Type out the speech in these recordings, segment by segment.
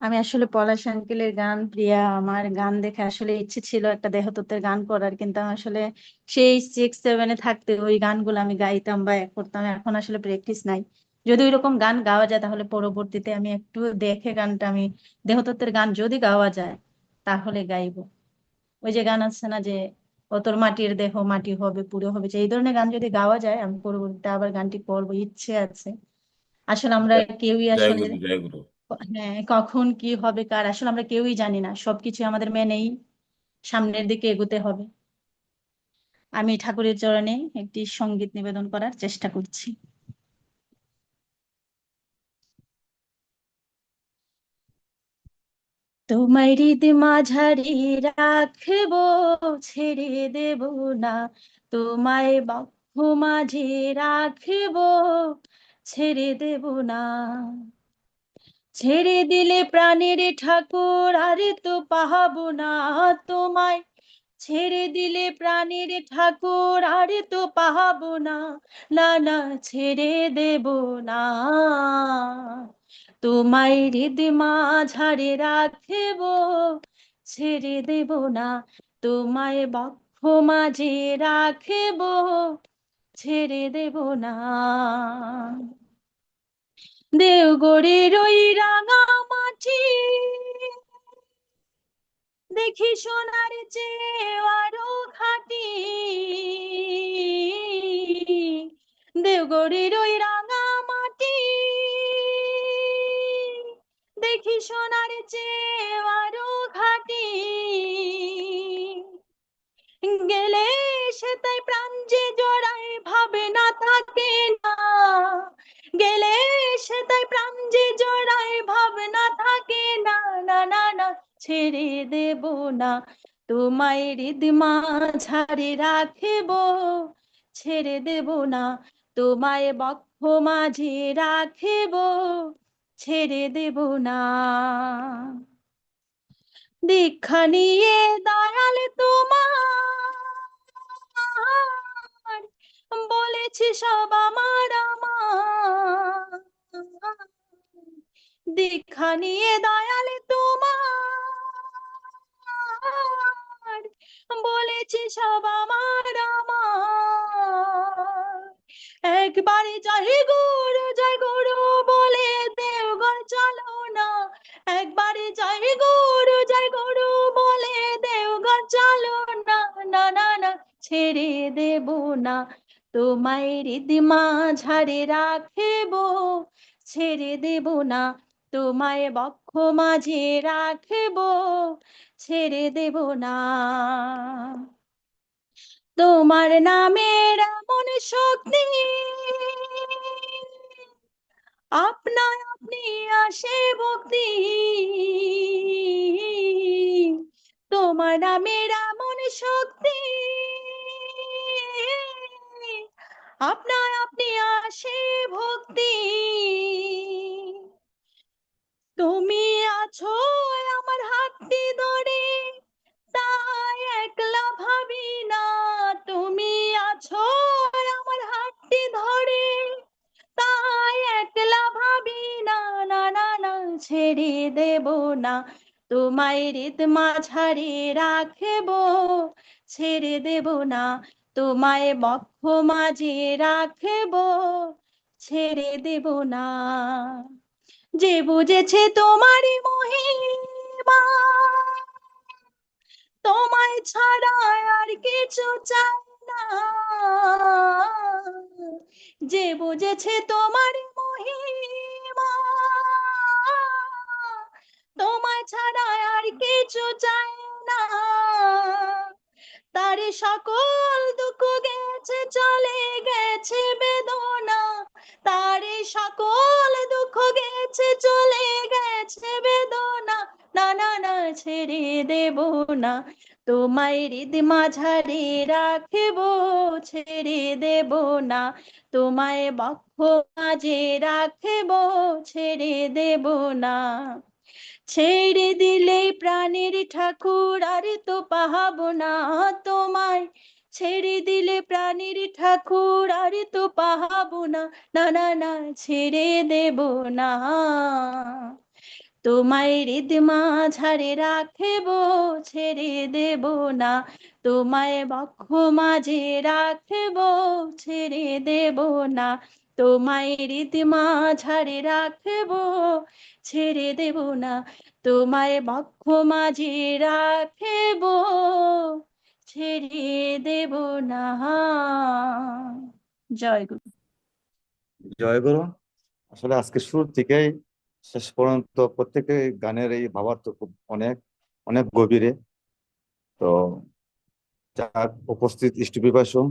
আমি আসলে পলাশ আঙ্কেলের গান, প্রিয়া আমার গান দেখে আসলে ইচ্ছে ছিল একটা দেহতত্ত্বের গান করার। কিন্তু আসলে সেই সিক্স সেভেনে থাকতে ওই গানগুলো আমি গাইতাম বা করতাম। এখন আসলে প্র্যাকটিস নাই। যদি ওইরকম গান গাওয়া যায়, তাহলে পরবর্তীতে আমি একটু দেখে গানটা আমি, দেহতত্ত্বের গান যদি গাওয়া যায়, তাহলে গাইবো। ওই যে গান আছে না যে তোর মাটির দেহ মাটি হবে, পুরো হবে। এই ধরনের গান যদি গাওয়া যায়, আমি পরবর্তীতে আবার গানটি করব। ইচ্ছে আছে। আসলে আমরা কেউই আসলে গুরু জয় গুরু। হ্যাঁ কখন কি হবে কার আসলে আমরা কেউই জানি না। সবকিছু আমাদের মেনেই সামনের দিকে এগোতে হবে। আমি ঠাকুরের চরণে একটি সংগীত নিবেদন করার চেষ্টা করছি। তোমায় হৃদ মাঝারি রাখব ছেড়ে দেব না। তোমায় বক্ষ মাঝে রাখব ছেড়ে দেব না। ছেড়ে দিলে প্রাণের ঠাকুর আর তো পাহাবো না তোমায়। ছেড়ে দিলে প্রাণের ঠাকুর আরে তো পাহাবো না। না না, ছেড়ে দেব না। তোমায় হৃদ মাঝারে রাখব। ছেড়ে দেব না। তোমায় বক্ষ মাঝে রাখব। ছেড়ে দেব না। দেওগড়ের ওই রাঙা মাটি দেখি সোনার চেয়ে আরও খাটি। দেওগড়ের ওই রাঙা মাটি, দেখি সোনার চেয়ে আরও খাটি। গেলে না, তোমায় হৃদ মাঝারে রাখব, ছেড়ে দেব না, তোমায় বক্ষ মাঝে রাখব, ছেড়ে দেব না। দীক্ষা নিয়ে দয়াল তোমার, বলেছি সব আমার আমার। দীক্ষা নিয়ে দয়াল তোমার বলেছি সব আমার একবারে জয় গুরু জয় গুরু বলে দেওঘর চলো না। একবারে জয় গুরু জয় গুরু বলে দেওঘর চলো না না না না, ছেড়ে দেব না। তোমায় হৃদ মাঝারে রাখব, ছেড়ে দেব না। তোমায় বক্ষ মাঝে রাখব, ছেড়ে দেব না। তোমার নামের এমন শক্তি আপনায় আপনি আসে ভক্তি। তোমার নামের এমন শক্তি আপনায় আপনি আসে ভক্তি। তুমি আমার হাতটি ধরে। তাই একলা ভাবি না, তুমি আছো আমার হাতটি ধরে। তাই একলা ভাবি না না না না, ছেড়ে দেব না। তোমায় হৃদ মাঝারে রাখব, ছেড়ে দেব না। তোমায় বক্ষ মাঝে রাখব, ছেড়ে দেব না। যে বুঝেছে তোমার মহিমা। তোমায় ছাড়া আর কিছু চাই না। যে বুঝেছে তোমার মহিমা। তোমায় ছাড়া আর কিছু চাই না। তার সকল দুঃখ গেছে, চলে গেছে বেদনা। তার সকল গেছে চলে গেছে বেদনা। না না না, ছেড়ে দেব না। তোমায় হৃদ মাঝারে রাখব, ছেড়ে দেব না। তোমায় বক্ষ মাঝে রাখব, ছেড়ে দেব না। ছেড়ে দিলে প্রাণের ঠাকুর আর তো পাহাবো না। তোমায় ছেড়ে দিলে প্রাণীর ঠাকুর, আর তো পাহাবো না। না না না, ছেড়ে দেব না। তোমায় হৃদ মাঝারে রাখব, ছেড়ে দেব না। তোমায় বক্ষ মাঝে রাখব, ছেড়ে দেব না। তোমায় হৃদ মাঝারে রাখব, ছেড়ে দেব না। তোমায় বক্ষ মাঝে রাখব ছেড়ে দেব না। জয় গুরু। জয় গুরু। আসলে আজকে শুরু থেকেই শেষ পর্যন্ত প্রত্যেকটি গানের এই ভাবার্থ খুব অনেক অনেক গভীরে। তো যার উপস্থিত ইষ্টবিবাসম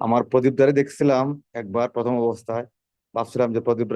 আমার প্রদীপ দ্বারে দেখছিলাম একবার প্রথম অবস্থায়। ভাবছিলাম যে প্রদীপ